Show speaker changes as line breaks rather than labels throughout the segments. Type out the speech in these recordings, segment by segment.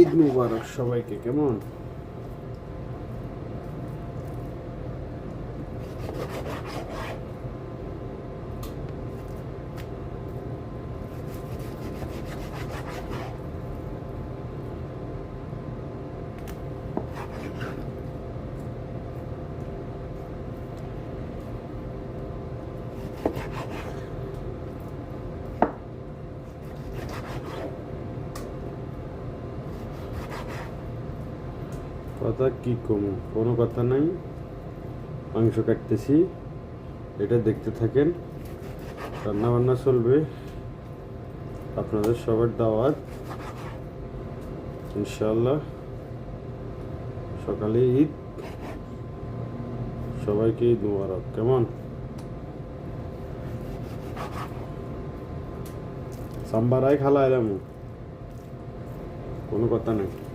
ঈদ মুবারক সবাইকে কেমন কথা কি কমু? কোনো কথা নাই। মাংস কাটতেছি। এটা দেখতে থাকেন। রান্না বান্না চলবে। আপনাদের সবার দাওয়াত। ইনশাল্লাহ সকালে ঈদ। সবাইকে ঈদ মুবারক। কেমন? সাম্বারাই খালা এলাম। কোনো কথা নেই।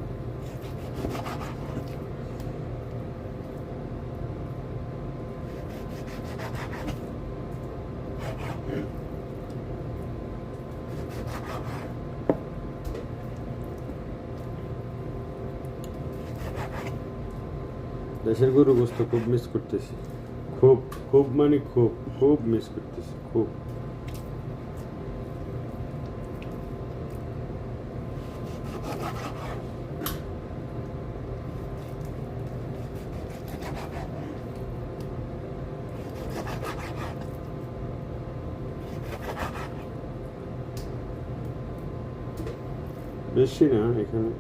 দেশের গরু গোস্ত খুব মিস করতেছি। খুব খুব মানে খুব খুব মিস করতেছি খুব। বেশি না এখানে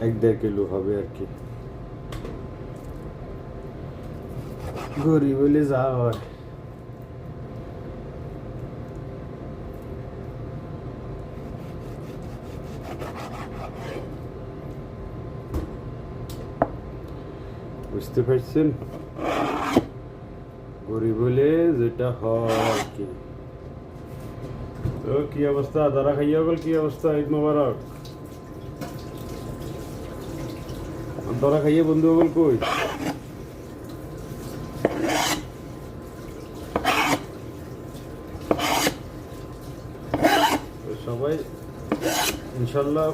এক দেড় কিলো হবে আর কি গরিব হলে যা হয় বুঝতে পারছেন গরিব হলে যেটা হয় আর কি তো কি অবস্থা? দাদা খাইয়া গেল কি অবস্থা? ঈদ মোবারক। দাদা খাইয়ে বন্ধু বল কই? সবাই, ইনশাল্লাহ